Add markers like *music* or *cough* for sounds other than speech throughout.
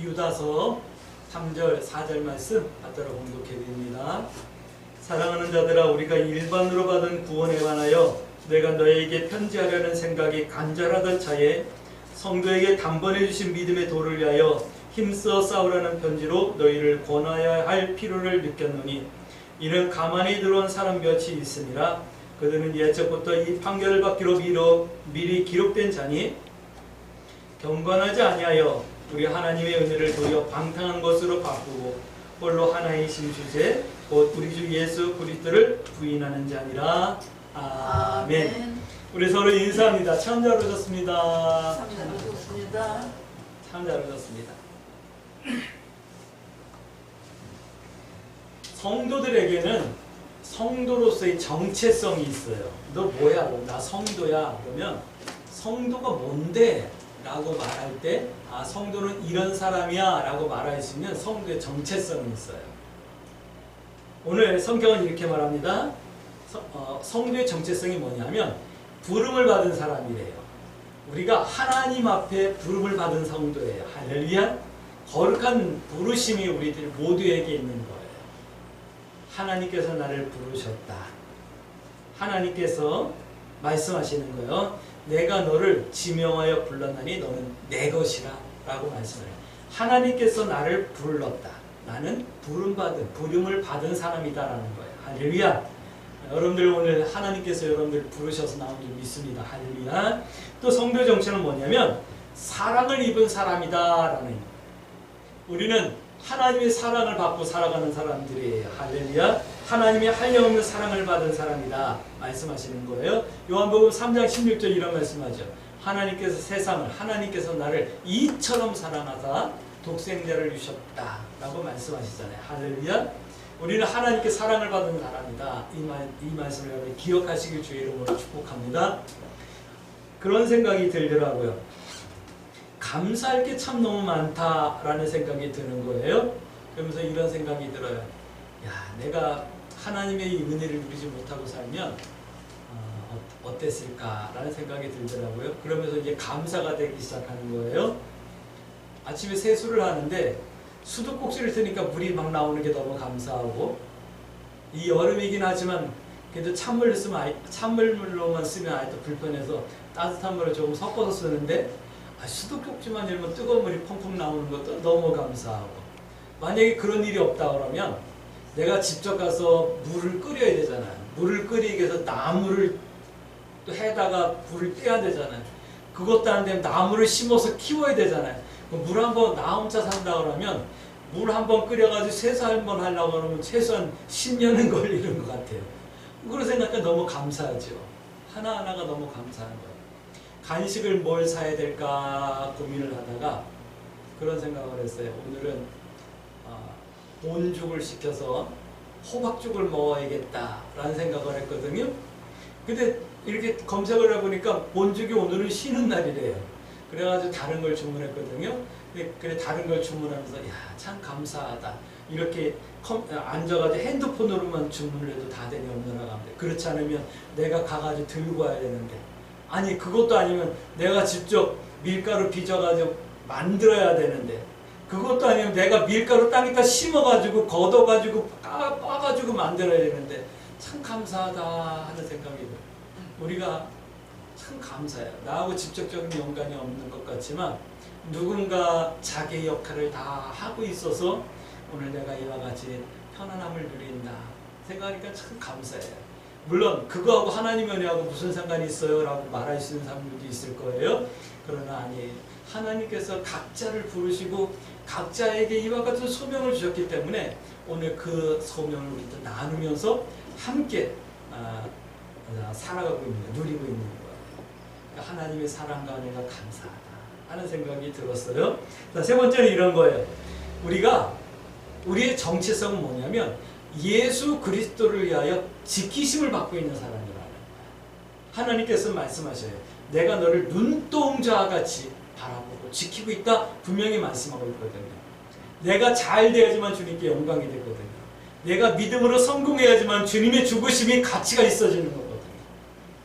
유다서 3절 4절 말씀 받들어 공독해 드립니다. 사랑하는 자들아 우리가 일반으로 받은 구원에 관하여 내가 너에게 편지하려는 생각이 간절하던 차에 성도에게 단번에 주신 믿음의 도를 위하여 힘써 싸우라는 편지로 너희를 권하여야 할 필요를 느꼈노니 이는 가만히 들어온 사람 몇이 있으니라 그들은 예적부터 이 판결을 받기로 미리 기록된 자니 경건하지 아니하여 우리 하나님의 은혜를 도리어 방탕한 것으로 바꾸고 홀로 하나이신 주제 곧 우리 주 예수 그리스도를 부인하는 자니라 아멘. 우리 서로 인사합니다. 참 잘 오셨습니다. 참 잘하셨습니다. 참 잘 오셨습니다. 성도들에게는 성도로서의 정체성이 있어요. 너 뭐야? 뭐, 나 성도야. 그러면 성도가 뭔데? 라고 말할 때, 아, 성도는 이런 사람이야. 라고 말할 수 있는 성도의 정체성이 있어요. 오늘 성경은 이렇게 말합니다. 성, 어, 성도의 정체성이 뭐냐면, 부름을 받은 사람이래요. 우리가 하나님 앞에 부름을 받은 성도예요. 할렐루야. 거룩한 부르심이 우리들 모두에게 있는 거예요. 하나님께서 나를 부르셨다. 하나님께서 말씀하시는 거예요. 내가 너를 지명하여 불렀나니 너는 내 것이라 라고 말씀해요. 하나님께서 나를 불렀다. 나는 부름받은, 부름을 받은 사람이다 라는 거예요. 할렐루야. 여러분들 오늘 하나님께서 여러분들 부르셔서 나온 줄 믿습니다. 할렐루야. 또 성도 정체는 뭐냐면 사랑을 입은 사람이다 라는 우리는 하나님의 사랑을 받고 살아가는 사람들이에요. 할렐루야. 하나님의 한량없는 사랑을 받은 사람이다. 말씀하시는 거예요. 요한복음 3장 16절 이런 말씀하죠. 하나님께서 세상을 하나님께서 나를 이처럼 사랑하사 독생자를 주셨다. 라고 말씀하시잖아요. 할렐루야. 우리는 하나님께 사랑을 받은 사람이다. 이, 말, 이 말씀을 기억하시길 주의 이름으로 축복합니다. 그런 생각이 들더라고요. 감사할 게 참 너무 많다라는 생각이 드는 거예요. 그러면서 이런 생각이 들어요. 야, 내가 하나님의 이 은혜를 누리지 못하고 살면 어, 어땠을까라는 생각이 들더라고요. 그러면서 이제 감사가 되기 시작하는 거예요. 아침에 세수를 하는데 수도꼭지를 트니까 물이 막 나오는 게 너무 감사하고 이 여름이긴 하지만 그래도 찬물을 쓰면 찬물로만 쓰면 아직도 불편해서 따뜻한 물을 조금 섞어서 쓰는데 아, 수도꼭지만 열면 뜨거운 물이 펑펑 나오는 것도 너무 감사하고 만약에 그런 일이 없다 그러면 내가 직접 가서 물을 끓여야 되잖아요. 물을 끓이기 위해서 나무를 또 해다가 불을 떼야 되잖아요. 그것도 안 되면 나무를 심어서 키워야 되잖아요. 물 한 번 나 혼자 산다 그러면 물 한 번 끓여가지고 세수 한 번 하려고 그러면 최소한 10년은 *laughs* 걸리는 것 같아요. 그런 생각하니까 너무 감사하죠. 하나하나가 너무 감사한 거예요. 간식을 뭘 사야 될까 고민을 하다가 그런 생각을 했어요. 오늘은 어, 본죽을 시켜서 호박죽을 먹어야겠다라는 생각을 했거든요. 근데 이렇게 검색을 해보니까 본죽이 오늘은 쉬는 날이래요. 그래가지고 다른 걸 주문했거든요. 그래 다른 걸 주문하면서 야 참 감사하다. 이렇게 컴, 앉아가지고 핸드폰으로만 주문을 해도 다 되니 없느라 가는데 그렇지 않으면 내가 가가지고 들고 와야 되는데 아니 그것도 아니면 내가 직접 밀가루 빚어가지고 만들어야 되는데 그것도 아니면 내가 밀가루 땅에다 심어가지고 걷어가지고 까, 빻아가지고 만들어야 되는데 참 감사하다 하는 생각이 들어요. 우리가 참 감사해요. 나하고 직접적인 연관이 없는 것 같지만 누군가 자기의 역할을 다 하고 있어서 오늘 내가 이와 같이 편안함을 누린다 생각하니까 참 감사해요. 물론 그거하고 하나님 은혜하고 무슨 상관이 있어요? 라고 말할 수 있는 사람들도 있을 거예요. 그러나 아니에요. 하나님께서 각자를 부르시고 각자에게 이와 같은 소명을 주셨기 때문에 오늘 그 소명을 우리도 나누면서 함께 아, 아, 살아가고 있는. 누리고 있는 거예요. 그러니까 하나님의 사랑과 은혜가 감사하다 하는 생각이 들었어요. 자, 세 번째는 이런 거예요. 우리가 우리의 정체성은 뭐냐면 예수 그리스도를 위하여 지키심을 받고 있는 사람이라는 거예요. 하나님께서 말씀하셔요. 내가 너를 눈동자와 같이 바라보고 지키고 있다 분명히 말씀하고 있거든요. 내가 잘 돼야지만 주님께 영광이 되거든요. 내가 믿음으로 성공해야지만 주님의 죽으심이 가치가 있어지는 거거든요.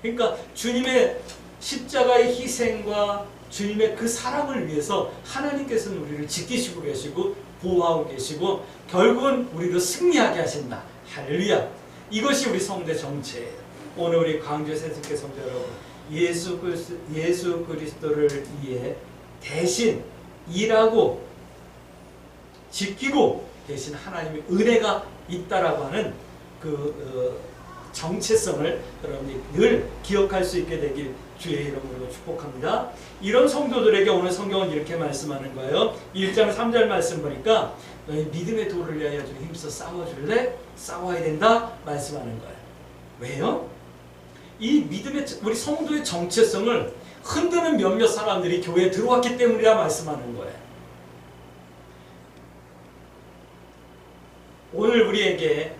그러니까 주님의 십자가의 희생과 주님의 그 사랑을 위해서 하나님께서는 우리를 지키시고 계시고 보호하고 계시고 결국은 우리를 승리하게 하신다. 할렐루야. 이것이 우리 성대 정체예요. 오늘 우리 광주 세습계 성도 여러분, 예수 그리스도, 예수 그리스도를 위해 대신 일하고 지키고 계신 하나님의 은혜가 있다라고 하는 그 어, 정체성을 여러분이 늘 기억할 수 있게 되길 주의 이름으로 축복합니다. 이런 성도들에게 오늘 성경은 이렇게 말씀하는 거예요. 1장 3절 말씀 보니까 너희 믿음의 도를 위하여 좀 힘써 싸워줄래? 싸워야 된다 말씀하는 거예요. 왜요? 이 믿음의 우리 성도의 정체성을 흔드는 몇몇 사람들이 교회에 들어왔기 때문이라 말씀하는 거예요. 오늘 우리에게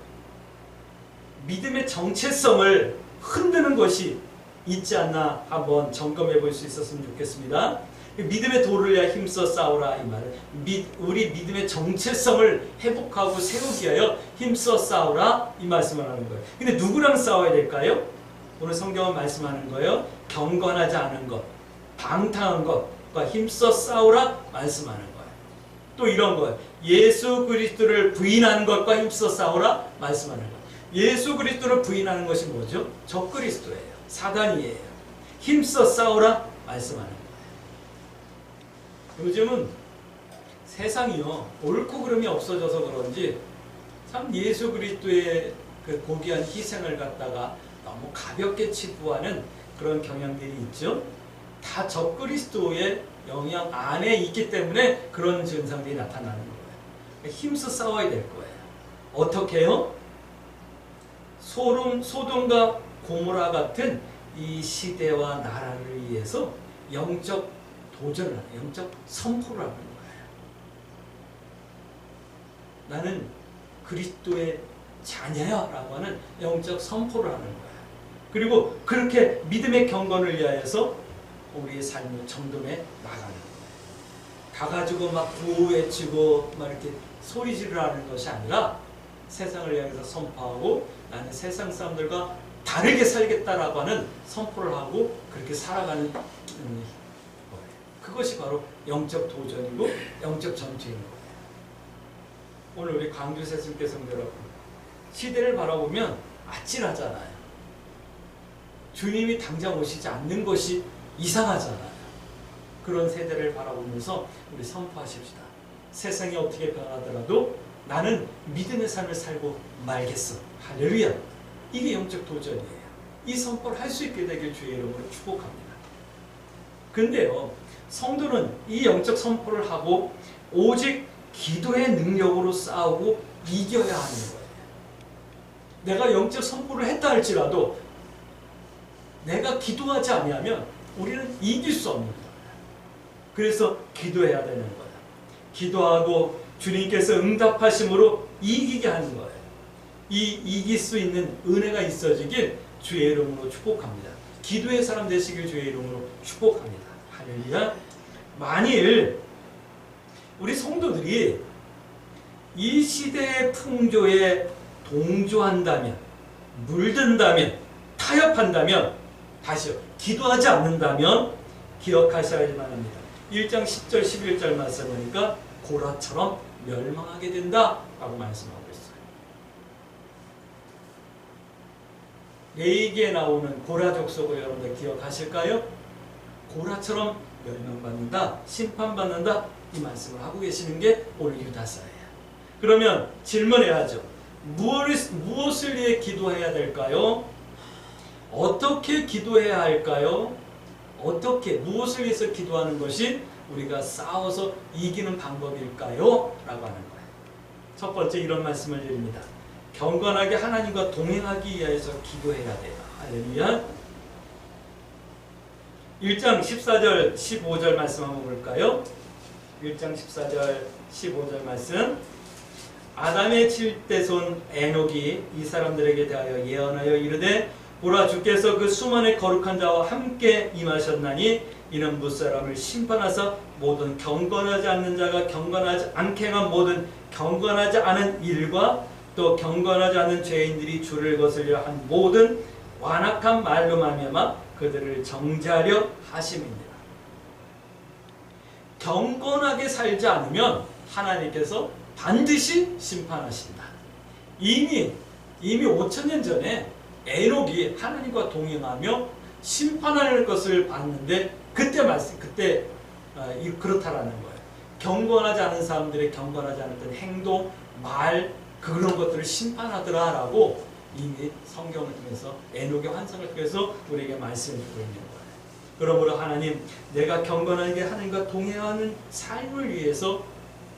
믿음의 정체성을 흔드는 것이 있지 않나 한번 점검해 볼 수 있었으면 좋겠습니다. 믿음의 도를 위하여 힘써 싸우라 이 말은 미, 우리 믿음의 정체성을 회복하고 세우기 위하여 힘써 싸우라 이 말씀을 하는 거예요. 근데 누구랑 싸워야 될까요? 오늘 성경은 말씀하는 거예요. 경건하지 않은 것, 방탕한 것과 힘써 싸우라 말씀하는 거예요. 또 이런 거예요. 예수 그리스도를 부인하는 것과 힘써 싸우라 말씀하는 거예요. 예수 그리스도를 부인하는 것이 뭐죠? 적그리스도예요. 사단이에요. 힘써 싸우라 말씀하는 거예요. 요즘은 세상이요 옳고 그름이 없어져서 그런지 참 예수 그리스도의 그 고귀한 희생을 갖다가 너무 가볍게 치부하는 그런 경향들이 있죠. 다 적그리스도의 영향 안에 있기 때문에 그런 증상들이 나타나는 거예요. 힘써 싸워야 될 거예요. 어떻게요? 소름, 소돔과 고모라 같은 이 시대와 나라를 위해서 영적 도전을 하는, 영적 선포를 하는 거예요. 나는 그리스도의 자녀야 라고 하는 영적 선포를 하는 거예요. 그리고 그렇게 믿음의 경건을 위하여서 우리의 삶을 정돈해 나가는 거예요. 가가지고 막 구호 외치고 막 이렇게 소리 지르라는 것이 아니라 세상을 향해서 선포하고 나는 세상 사람들과 다르게 살겠다라고 하는 선포를 하고 그렇게 살아가는 음. 그것이 바로 영적 도전이고 영적 전투인 거예요. 오늘 우리 광주 세승교 성도 여러분 시대를 바라보면 아찔하잖아요. 주님이 당장 오시지 않는 것이 이상하잖아요. 그런 세대를 바라보면서 우리 선포하십시다. 세상이 어떻게 변하더라도 나는 믿음의 삶을 살고 말겠어. 할렐루야. 이게 영적 도전이에요. 이 선포를 할 수 있게 되길 주의 이름으로 축복합니다. 근데요, 성도는 이 영적 선포를 하고 오직 기도의 능력으로 싸우고 이겨야 하는 거예요. 내가 영적 선포를 했다 할지라도 내가 기도하지 아니하면 우리는 이길 수 없는 거예요. 그래서 기도해야 되는 거예요. 기도하고 주님께서 응답하심으로 이기게 하는 거예요. 이 이길 수 있는 은혜가 있어지길 주의 이름으로 축복합니다. 기도의 사람 되시길 주의 이름으로 축복합니다. 할렐루야. 만일 우리 성도들이 이 시대의 풍조에 동조한다면, 물든다면, 타협한다면, 다시요, 기도하지 않는다면 기억하셔야만 합니다. 1장 10절, 11절 말씀 보니까 고라처럼 멸망하게 된다라고 말씀하고 있어요. 레이기에 나오는 고라 족속을 여러분들 기억하실까요? 고라처럼 멸망받는다, 심판받는다 이 말씀을 하고 계시는 게 오늘 유다서예요. 그러면 질문해야죠. 무엇을 위해 기도해야 될까요? 어떻게 기도해야 할까요? 어떻게 무엇을 위해서 기도하는 것이 우리가 싸워서 이기는 방법일까요? 라고 하는 거예요. 첫 번째 이런 말씀을 드립니다. 경건하게 하나님과 동행하기 위해서 기도해야 돼요. 할렐루야. 1장 14절 15절 말씀 한번 볼까요? 1장 14절 15절 말씀 아담의 칠대손 에녹이 이 사람들에게 대하여 예언하여 이르되 보라 주께서 그 수많은 거룩한 자와 함께 임하셨나니 이는 무사람을 심판하사 모든 경건하지 않는 자가 경건하지 않게 한 모든 경건하지 않은 일과 또 경건하지 않은 죄인들이 주를 거슬려 한 모든 완악한 말로 말미암아 그들을 정죄하려 하심이니라. 경건하게 살지 않으면 하나님께서 반드시 심판하신다. 이미 이미 5천 년 전에 에녹이 하나님과 동행하며 심판하는 것을 봤는데 그때 말씀 그때 어, 이- 그렇다라는 거예요. 경건하지 않은 사람들의 경건하지 않은 행동, 말 그런 것들을 심판하더라라고 이미 성경을 통해서 에녹의 환상을 통해서 우리에게 말씀해주고 있는 거예요. 그러므로 하나님, 내가 경건하게 하나님과 동행하는 삶을 위해서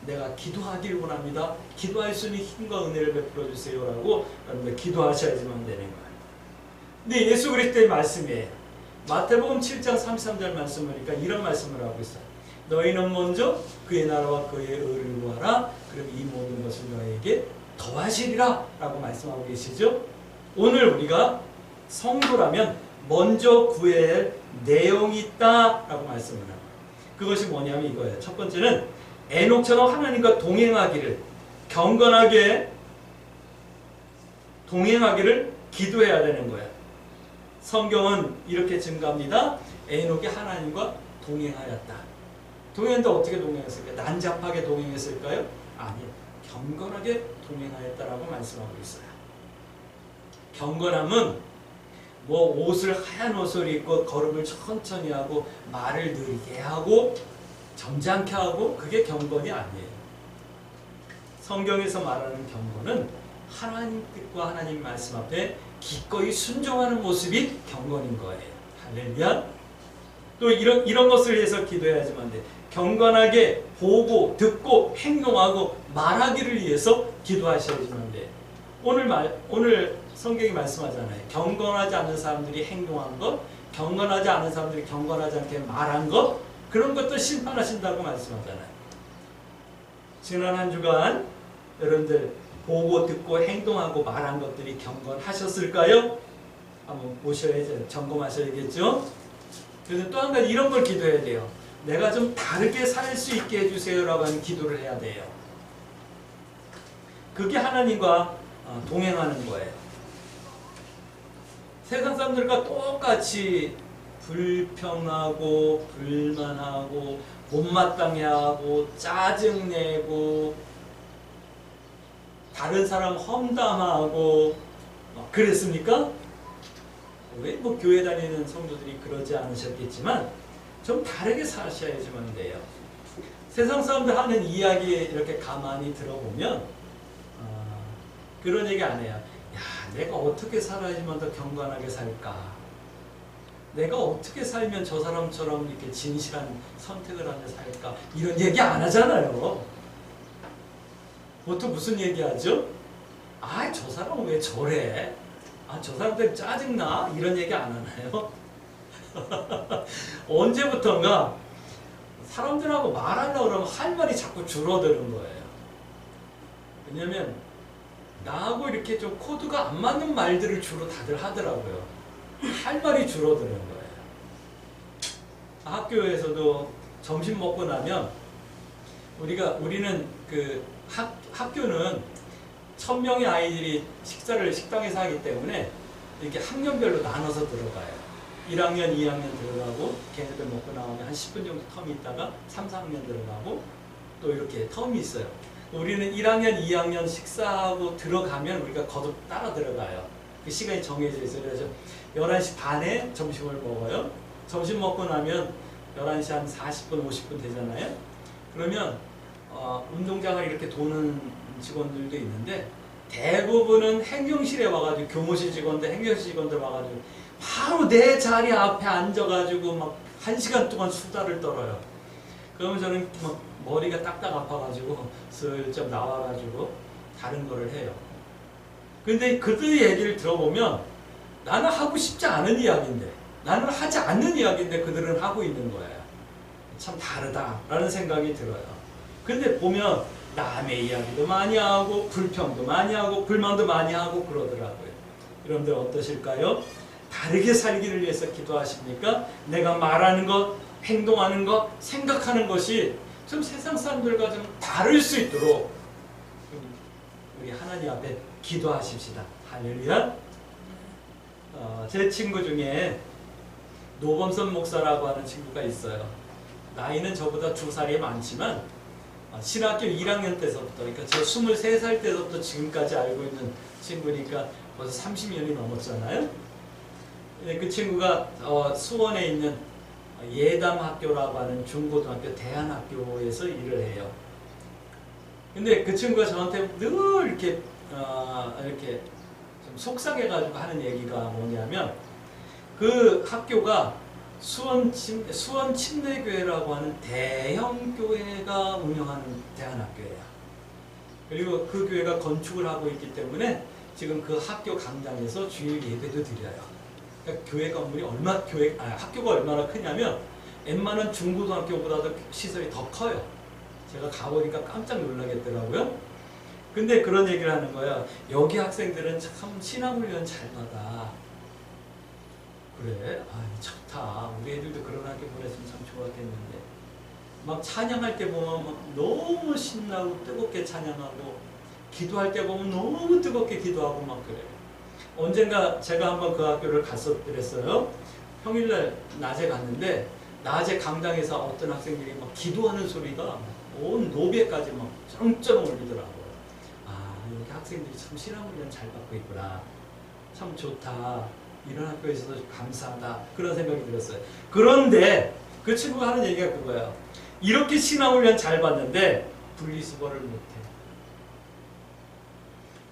내가 기도하기를 원합니다. 기도할 수 있는 힘과 은혜를 베풀어 주세요라고 여러분들 기도하셔야지만 되는 거예요. 근데 예수 그리스도의 말씀이에요. 마태복음 7장 33절 말씀 보니까 이런 말씀을 하고 있어요. 너희는 먼저 그의 나라와 그의 의를 구하라. 그럼 이 모든 것을 너희에게 더하시리라 라고 말씀하고 계시죠. 오늘 우리가 성도라면 먼저 구해야 할 내용이 있다 라고 말씀을 합니다. 그것이 뭐냐면 이거예요. 첫 번째는 에녹처럼 하나님과 동행하기를 경건하게 동행하기를 기도해야 되는 거예요. 성경은 이렇게 증가합니다. 에녹이 하나님과 동행하였다. 동행한다 어떻게 동행했을까요? 난잡하게 동행했을까요? 아니요. 경건하게 동행하였다라고 말씀하고 있어요. 경건함은 뭐 옷을 하얀 옷을 입고 걸음을 천천히 하고 말을 느리게 하고 점잖게 하고 그게 경건이 아니에요. 성경에서 말하는 경건은 하나님 뜻과 하나님 말씀 앞에 기꺼이 순종하는 모습이 경건인 거예요. 할렐루야. 또 이런 이런 것을 위해서 기도해야지만 돼. 경건하게 보고 듣고 행동하고 말하기를 위해서 기도하셔야지만 돼. 오늘 말 오늘 성경이 말씀하잖아요. 경건하지 않은 사람들이 행동한 것, 경건하지 않은 사람들이 경건하지 않게 말한 것, 그런 것도 심판하신다고 말씀하잖아요. 지난 한 주간 여러분들 보고 듣고 행동하고 말한 것들이 경건하셨을까요? 한번 보셔야죠. 점검하셔야겠죠? 그래서 또 한 가지 이런 걸 기도해야 돼요. 내가 좀 다르게 살 수 있게 해주세요라고 하는 기도를 해야 돼요. 그게 하나님과 어, 동행하는 거예요. 세상 사람들과 똑같이 불평하고 불만하고 못마땅해 하고 짜증내고 다른 사람 험담하고 막 그랬습니까? 왜 뭐 교회 다니는 성도들이 그러지 않으셨겠지만 좀 다르게 사셔야지만 돼요. 세상 사람들 하는 이야기 이렇게 가만히 들어보면 어, 그런 얘기 안 해요. 야, 내가 어떻게 살아야지만 더 경건하게 살까? 내가 어떻게 살면 저 사람처럼 이렇게 진실한 선택을 하며 살까? 이런 얘기 안 하잖아요. 보통 무슨 얘기 하죠? 아, 저 사람은 왜 저래? 아, 저 사람 때문에 짜증나? 이런 얘기 안 하나요? *laughs* 언제부턴가 사람들하고 말하려고 그러면 할 말이 자꾸 줄어드는 거예요. 왜냐면 나하고 이렇게 좀 코드가 안 맞는 말들을 주로 다들 하더라고요. 할 말이 줄어드는 거예요. 학교에서도 점심 먹고 나면 우리가 우리는 그 학, 학교는 천 명의 아이들이 식사를 식당에서 하기 때문에 이렇게 학년별로 나눠서 들어가요. 1학년, 2학년 들어가고 걔네들 먹고 나오면 한 10분 정도 텀이 있다가 3, 4학년 들어가고 또 이렇게 텀이 있어요. 우리는 1학년, 2학년 식사하고 들어가면 우리가 거듭 따라 들어가요. 그 시간이 정해져 있어요. 그래서 11시 반에 점심을 먹어요. 점심 먹고 나면 11시 한 40분, 50분 되잖아요. 그러면 어, 운동장을 이렇게 도는 직원들도 있는데 대부분은 행정실에 와가지고 교무실 직원들, 행정실 직원들 와가지고 바로 내 자리 앞에 앉아가지고 막 한 시간 동안 수다를 떨어요. 그러면 저는 막 머리가 딱딱 아파가지고 슬쩍 나와가지고 다른 거를 해요. 근데 그들의 얘기를 들어보면 나는 하고 싶지 않은 이야기인데 나는 하지 않는 이야기인데 그들은 하고 있는 거예요. 참 다르다라는 생각이 들어요. 근데 보면 남의 이야기도 많이 하고 불평도 많이 하고 불만도 많이 하고 그러더라고요. 여러분들 어떠실까요? 다르게 살기를 위해서 기도하십니까? 내가 말하는 것, 행동하는 것, 생각하는 것이 좀 세상 사람들과 좀 다를 수 있도록 우리 하나님 앞에 기도하십시다. 할렐루야. 어, 제 친구 중에 노범선 목사라고 하는 친구가 있어요. 나이는 저보다 두 살이 많지만 어, 신학교 1학년 때서부터 그러니까 저 23살 때서부터 지금까지 알고 있는 친구니까 벌써 30년이 넘었잖아요. 근데 그 친구가 어, 수원에 있는 예담학교라고 하는 중고등학교 대안학교에서 일을 해요. 근데 그 친구가 저한테 늘 이렇게 어, 이렇게 좀 속상해가지고 하는 얘기가 뭐냐면 그 학교가 수원 침, 수원 침례교회라고 하는 대형 교회가 운영하는 대안학교예요. 그리고 그 교회가 건축을 하고 있기 때문에 지금 그 학교 강당에서 주일 예배도 드려요. 그러니까 교회 건물이 얼마 교회 아, 학교가 얼마나 크냐면 웬만한 중고등학교보다도 시설이 더 커요. 제가 가보니까 깜짝 놀라겠더라고요. 근데 그런 얘기를 하는 거야. 여기 학생들은 참 신앙훈련 잘 받아. 그래? 아, 좋다. 우리 애들도 그런 학교 보냈으면 참 좋았겠는데. 막 찬양할 때 보면 막 너무 신나고 뜨겁게 찬양하고, 기도할 때 보면 너무 뜨겁게 기도하고 막 그래. 언젠가 제가 한번 그 학교를 갔었더랬어요. 평일날 낮에 갔는데, 낮에 강당에서 어떤 학생들이 막 기도하는 소리가 온 노베까지 막 쩌렁쩌렁 울리더라고요. 아, 여기 학생들이 참 신앙훈련 잘 받고 있구나. 참 좋다. 이런 학교에서도 감사하다. 그런 생각이 들었어요. 그런데 그 친구가 하는 얘기가 그거예요. 이렇게 신앙훈련 잘 받는데 분리수거를 못해.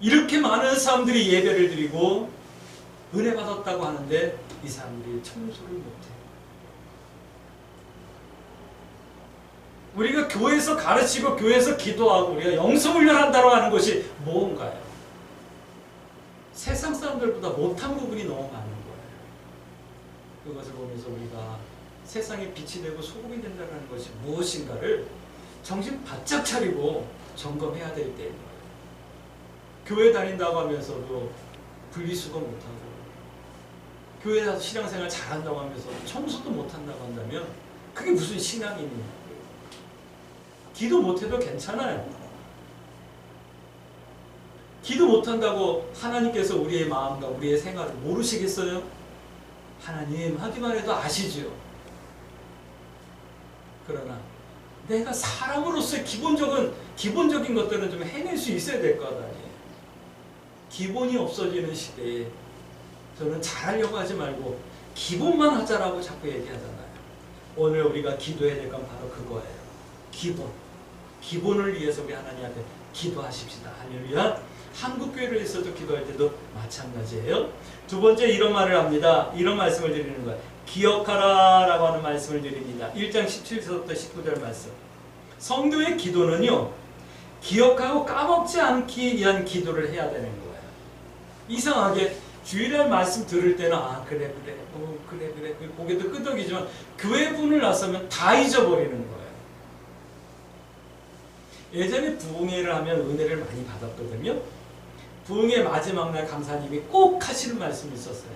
이렇게 많은 사람들이 예배를 드리고 은혜 받았다고 하는데 이 사람들이 청소를 못해. 우리가 교회에서 가르치고 교회에서 기도하고 우리가 영성훈련한다고 하는 것이 뭔가요? 세상 사람들보다 못한 부분이 너무 많은 거예요. 그것을 보면서 우리가 세상에 빛이 되고 소금이 된다는 것이 무엇인가를 정신 바짝 차리고 점검해야 될 때인 거예요. 교회 다닌다고 하면서도 분리수거 못하고 교회 가서 신앙생활 잘한다고 하면서 청소도 못한다고 한다면 그게 무슨 신앙이냐 기도 못해도 괜찮아요. 기도 못한다고 하나님께서 우리의 마음과 우리의 생활을 모르시겠어요? 하나님 하기만 해도 아시죠. 그러나 내가 사람으로서의 기본적인 기본적인 것들은 좀 해낼 수 있어야 될것 아니에요. 기본이 없어지는 시대에 저는 잘하려고 하지 말고 기본만 하자라고 자꾸 얘기하잖아요. 오늘 우리가 기도해야 될 건 바로 그거예요. 기본. 기본을 위해서 우리 하나님 앞에 기도하십시다. 할렐루야. 한국 교회를 위해서도 기도할 때도 마찬가지예요. 두 번째 이런 말을 합니다. 이런 말씀을 드리는 거예요. 기억하라 라고 하는 말씀을 드립니다. 1장 17절부터 19절 말씀. 성도의 기도는요. 기억하고 까먹지 않기 위한 기도를 해야 되는 거예요. 이상하게 주일날 말씀 들을 때는 아 그래 그래 어 그래 그래 고개도 끄덕이지만 교회 분을 나서면 다 잊어버리는 거예요. 예전에 부흥회를 하면 은혜를 많이 받았거든요. 부흥회 마지막 날 강사님이 꼭 하시는 말씀이 있었어요.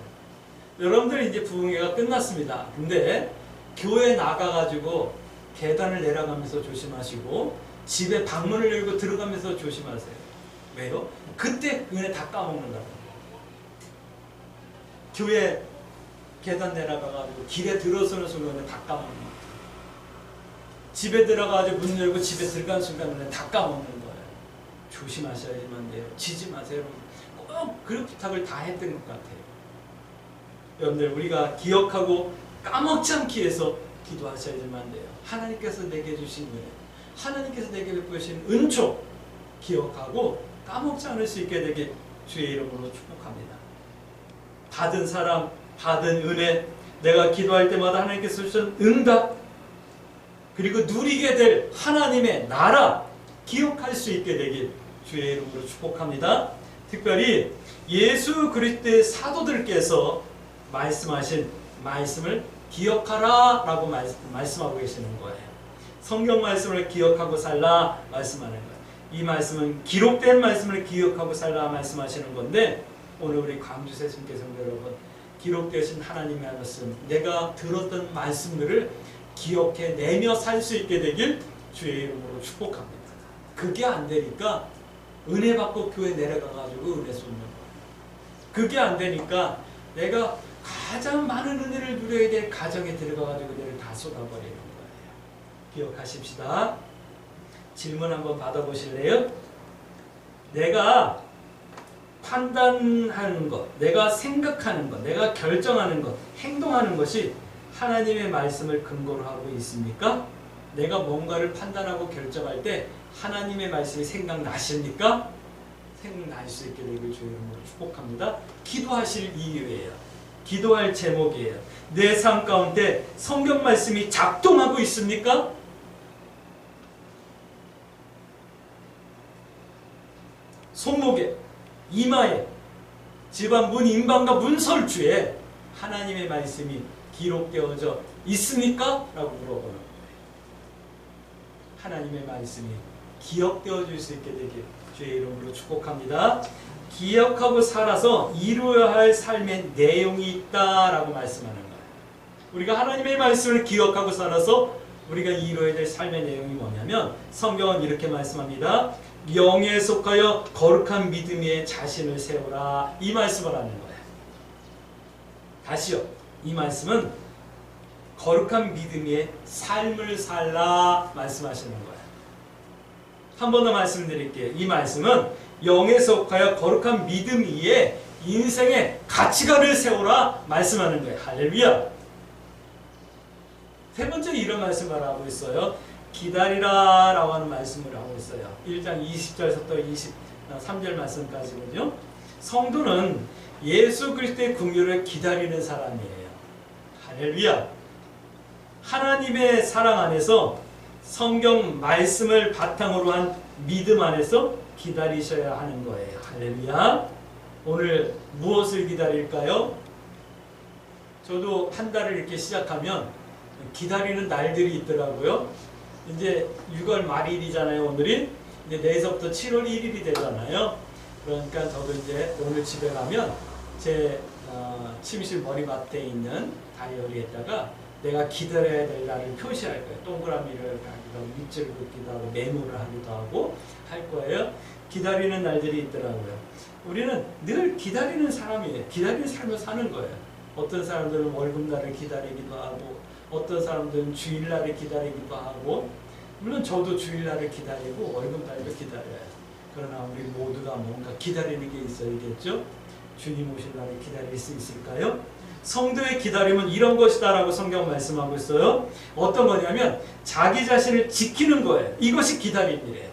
여러분들 이제 부흥회가 끝났습니다. 근데 교회 나가가지고 계단을 내려가면서 조심하시고 집에 방문을 열고 들어가면서 조심하세요. 왜요? 그때 은혜 다 까먹는다고. 교회 계단 내려가가지고 길에 들어서는 순간에 다 까먹는 집에 들어가서 문 열고 집에 들어간 순간에 다 까먹는 거예요. 조심하셔야지만 돼요. 지지 마세요. 꼭 그런 부탁을 다 했던 것 같아요. 여러분들 우리가 기억하고 까먹지 않기 위해서 기도하셔야지만 돼요. 하나님께서 내게 주신 은혜, 하나님께서 내게 베푸신 은총 기억하고 까먹지 않을 수 있게 되길 주의 이름으로 축복합니다. 받은 사람, 받은 은혜, 내가 기도할 때마다 하나님께서 주신 응답, 그리고 누리게 될 하나님의 나라 기억할 수 있게 되길 주의 이름으로 축복합니다. 특별히 예수 그리스도의 사도들께서 말씀하신 말씀을 기억하라 라고 말씀하고 계시는 거예요. 성경 말씀을 기억하고 살라 말씀하는 거예요. 이 말씀은 기록된 말씀을 기억하고 살라 말씀하시는 건데 오늘 우리 광주 세순교 성도 여러분 기록되신 하나님의 말씀 내가 들었던 말씀들을 기억해 내며 살 수 있게 되길 주의 이름으로 축복합니다. 그게 안 되니까 은혜 받고 교회 내려가가지고 은혜 쏟는. 그게 안 되니까 내가 가장 많은 은혜를 누려야 될 가정에 들어가가지고 은혜를 다 쏟아버리는 거예요. 기억하십시다. 질문 한번 받아보실래요? 내가 판단하는 것, 내가 생각하는 것, 내가 결정하는 것, 행동하는 것이 하나님의 말씀을 근거로 하고 있습니까? 내가 뭔가를 판단하고 결정할 때 하나님의 말씀이 생각나십니까? 생각날 수 있게 되길 주의 이름으로 축복합니다. 기도하실 이유예요. 기도할 제목이에요. 내 삶 가운데 성경 말씀이 작동하고 있습니까? 손목에, 이마에, 집안 문 인방과 문설주에 하나님의 말씀이 기록되어져 있습니까? 라고 물어보는 거예요. 하나님의 말씀이 기억되어질 수 있게 되길 주의 이름으로 축복합니다. 기억하고 살아서 이루어야 할 삶의 내용이 있다라고 말씀하는 거예요. 우리가 하나님의 말씀을 기억하고 살아서 우리가 이루어야 될 삶의 내용이 뭐냐면 성경은 이렇게 말씀합니다. 영에 속하여 거룩한 믿음에 자신을 세우라 이 말씀을 하는 거예요. 다시요. 이 말씀은 거룩한 믿음의 삶을 살라 말씀하시는 거예요. 한 번 더 말씀드릴게요. 이 말씀은 영에 속하여 거룩한 믿음 위에 인생의 가치관을 세우라 말씀하는 거예요. 할렐루야. 세 번째 이런 말씀을 하고 있어요. 기다리라 라고 하는 말씀을 하고 있어요. 1장 20절부터 23절 말씀까지군요. 성도는 예수 그리스도의 긍휼을 기다리는 사람이에요. 할렐루야. 하나님의 사랑 안에서 성경 말씀을 바탕으로 한 믿음 안에서 기다리셔야 하는 거예요. 할렐루야. 오늘 무엇을 기다릴까요? 저도 한 달을 이렇게 시작하면 기다리는 날들이 있더라고요. 이제 6월 말일이잖아요, 오늘이. 이제 내일서부터 7월 1일이 되잖아요. 그러니까 저도 이제 오늘 집에 가면 제 어, 침실 머리맡에 있는 다이어리에다가 내가 기다려야 될 날을 표시할 거예요. 동그라미를 하고, 밑줄을 긋기도 하고, 메모를 하기도 하고 할 거예요. 기다리는 날들이 있더라고요. 우리는 늘 기다리는 사람이에요. 기다리는 삶을 사는 거예요. 어떤 사람들은 월급날을 기다리기도 하고, 어떤 사람들은 주일날을 기다리기도 하고, 물론 저도 주일날을 기다리고 월급날도 기다려요. 그러나 우리 모두가 뭔가 기다리는 게 있어야겠죠? 주님 오실 날을 기다릴 수 있을까요? 성도의 기다림은 이런 것이다라고 성경 말씀하고 있어요. 어떤 거냐면 자기 자신을 지키는 거예요. 이것이 기다림이래요.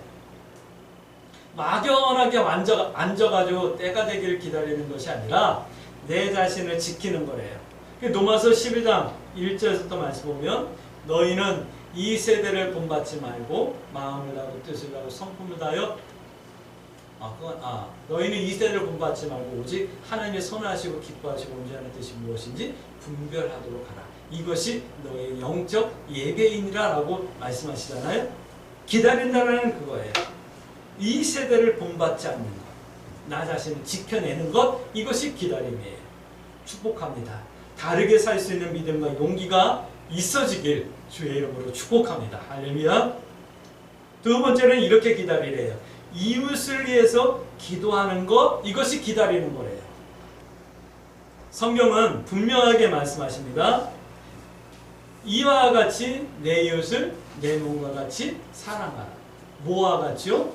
막연하게 앉아, 앉아가지고 때가 되기를 기다리는 것이 아니라 내 자신을 지키는 거래요. 노마서 11장 1절에서부터 말씀 보면 너희는 이 세대를 본받지 말고 마음을 다하고 뜻을 다하고 성품을 다하여 아, 그건, 아, 너희는 이 세대를 본받지 말고 오직 하나님의 선하시고 기뻐하시고 온전한 뜻이 무엇인지 분별하도록 하라. 이것이 너의 영적 예배인이라라고 말씀하시잖아요. 기다린다는 그거예요. 이 세대를 본받지 않는 것, 나 자신을 지켜내는 것, 이것이 기다림이에요. 축복합니다. 다르게 살 수 있는 믿음과 용기가 있어지길 주의 이름으로 축복합니다. 할렐루야. 두 번째는 이렇게 기다리래요. 이웃을 위해서 기도하는 것 이것이 기다리는 거래요. 성경은 분명하게 말씀하십니다. 이와 같이 내 이웃을 내 몸과 같이 사랑하라. 뭐와 같이요?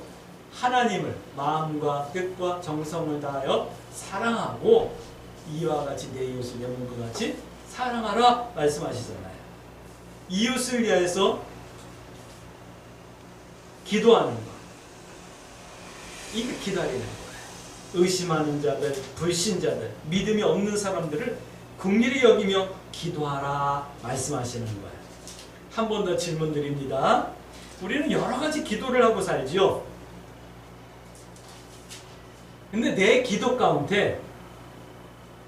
하나님을 마음과 뜻과 정성을 다하여 사랑하고 이와 같이 내 이웃을 내 몸과 같이 사랑하라 말씀하시잖아요. 이웃을 위해서 기도하는 것. 이게 기다리는 거예요. 의심하는 자들, 불신자들, 믿음이 없는 사람들을 긍휼히 여기며 기도하라 말씀하시는 거예요. 한 번 더 질문 드립니다. 우리는 여러 가지 기도를 하고 살지요. 근데 내 기도 가운데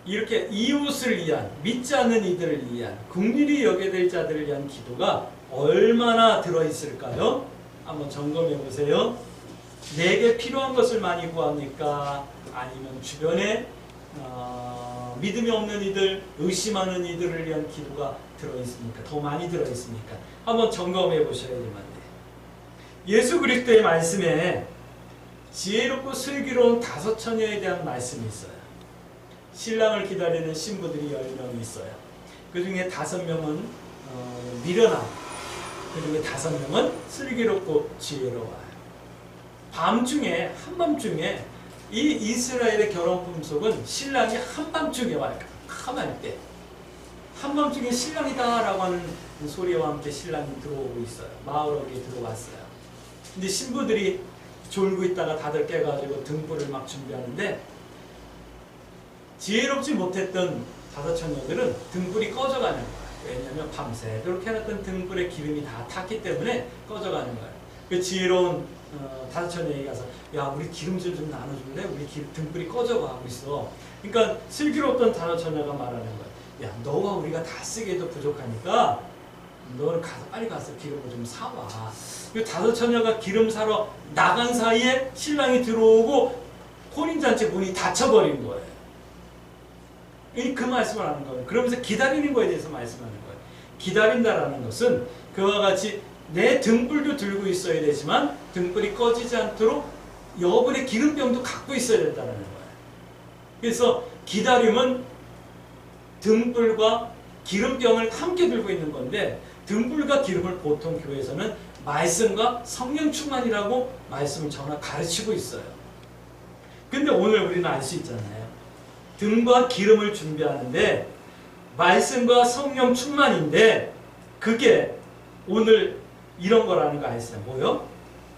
이렇게 이웃을 위한 믿지 않는 이들을 위한 긍휼히 여겨야 될 자들을 위한 기도가 얼마나 들어 있을까요? 한번 점검해 보세요. 내게 필요한 것을 많이 구합니까? 아니면 주변에 어, 믿음이 없는 이들, 의심하는 이들을 위한 기도가 들어 있습니까? 더 많이 들어 있습니까? 한번 점검해 보셔야지만 돼. 예수 그리스도의 말씀에 지혜롭고 슬기로운 다섯 처녀에 대한 말씀이 있어요. 신랑을 기다리는 신부들이 열 명이 있어요. 그 중에 다섯 명은 어, 미련함, 그리고 다섯 명은 슬기롭고 지혜로워요. 밤중에 한밤중에 이 이스라엘의 결혼 풍속은 신랑이 한밤중에 와요. 캄할 때. 한밤중에 신랑이다라고 하는 소리와 함께 신랑이 들어오고 있어요. 마을에 들어왔어요. 근데 신부들이 졸고 있다가 다들 깨가지고 등불을 막 준비하는데 지혜롭지 못했던 다섯 처녀들은 등불이 꺼져가는 거예요. 왜냐하면 밤새도록 해놨던 등불에 기름이 다 탔기 때문에 꺼져가는 거예요. 그 지혜로운 어, 다섯 처녀에게 가서 야 우리 기름질 좀 나눠줄래? 우리 기, 등불이 꺼져가고 있어. 그러니까 슬기롭던 다섯 처녀가 말하는 거예요. 야 너와 우리가 다 쓰기에도 부족하니까 너는 가서 빨리 가서 기름을 좀 사와. 그 다섯 처녀가 기름 사러 나간 사이에 신랑이 들어오고 혼인잔치 문이 닫혀버린 거예요. 이그 말씀을 하는 거예요. 그러면서 기다리는 거에 대해서 말씀하는 거예요. 기다린다라는 것은 그와 같이 내 등불도 들고 있어야 되지만 등불이 꺼지지 않도록 여분의 기름병도 갖고 있어야 된다는 거예요. 그래서 기다림은 등불과 기름병을 함께 들고 있는 건데 등불과 기름을 보통 교회에서는 말씀과 성령 충만이라고 말씀을 전하 가르치고 있어요. 근데 오늘 우리는 알 수 있잖아요. 등과 기름을 준비하는데 말씀과 성령 충만인데 그게 오늘 이런 거라는 거 아시죠? 뭐요?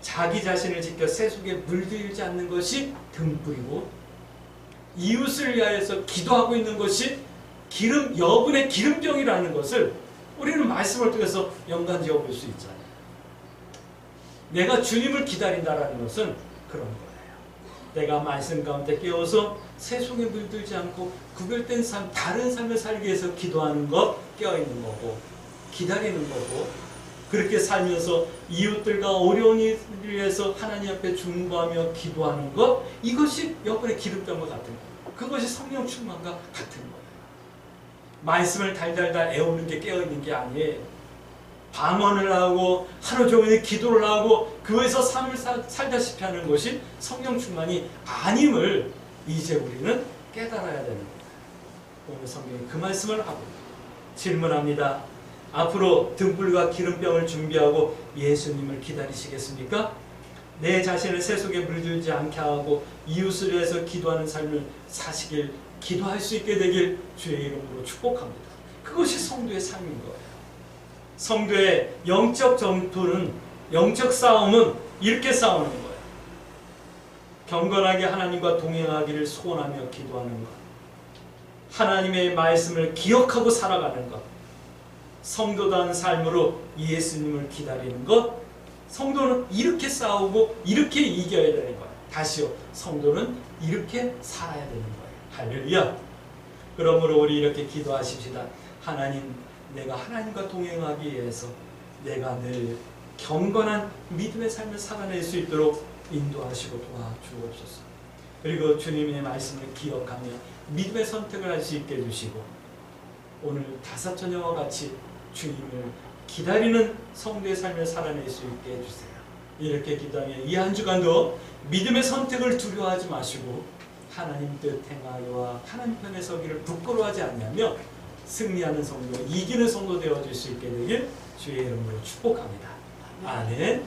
자기 자신을 지켜 세속에 물들지 않는 것이 등불이고 이웃을 위하여서 기도하고 있는 것이 기름 여분의 기름병이라는 것을 우리는 말씀을 통해서 연관지어 볼 수 있잖아요. 내가 주님을 기다린다라는 것은 그런 거예요. 내가 말씀 가운데 깨어서 세속에 물들지 않고 구별된 삶, 다른 삶을 살기 위해서 기도하는 것 깨어있는 거고 기다리는 거고 그렇게 살면서 이웃들과 어려운 일을 위해서 하나님 앞에 중보하며 기도하는 것 이것이 여분의 기름병과 같은 거예요. 그것이 성령 충만과 같은 거예요. 말씀을 달달달 애우는 게 깨어있는 게 아니에요. 방언을 하고 하루 종일 기도를 하고 그에서 삶을 살, 살다시피 하는 것이 성령 충만이 아님을 이제 우리는 깨달아야 되는 거예요. 오늘 성경이 그 말씀을 하고 질문합니다. 앞으로 등불과 기름병을 준비하고 예수님을 기다리시겠습니까? 내 자신을 세속에 물들지 않게 하고 이웃을 위해서 기도하는 삶을 사시길 기도할 수 있게 되길 주의 이름으로 축복합니다. 그것이 성도의 삶인 거예요. 성도의 영적 전투는 영적 싸움은 이렇게 싸우는 거예요. 경건하게 하나님과 동행하기를 소원하며 기도하는 것. 하나님의 말씀을 기억하고 살아가는 것. 성도다운 삶으로 예수님을 기다리는 것. 성도는 이렇게 싸우고 이렇게 이겨야 되는 거예요. 다시요. 성도는 이렇게 살아야 되는 거예요. 할렐루야. 그러므로 우리 이렇게 기도하십시다. 하나님 내가 하나님과 동행하기 위해서 내가 늘 경건한 믿음의 삶을 살아낼 수 있도록 인도하시고 도와주옵소서. 그리고 주님의 말씀을 기억하며 믿음의 선택을 할 수 있게 해주시고 오늘 다섯 처녀와 같이 주님을 기다리는 성도의 삶을 살아낼 수 있게 해주세요. 이렇게 기도하며 이 한 주간도 믿음의 선택을 두려워하지 마시고 하나님 뜻 행하여와 하나님 편에 서기를 부끄러워하지 않냐며 승리하는 성도, 이기는 성도 되어질 수 있게 되길 주의 이름으로 축복합니다. 아멘.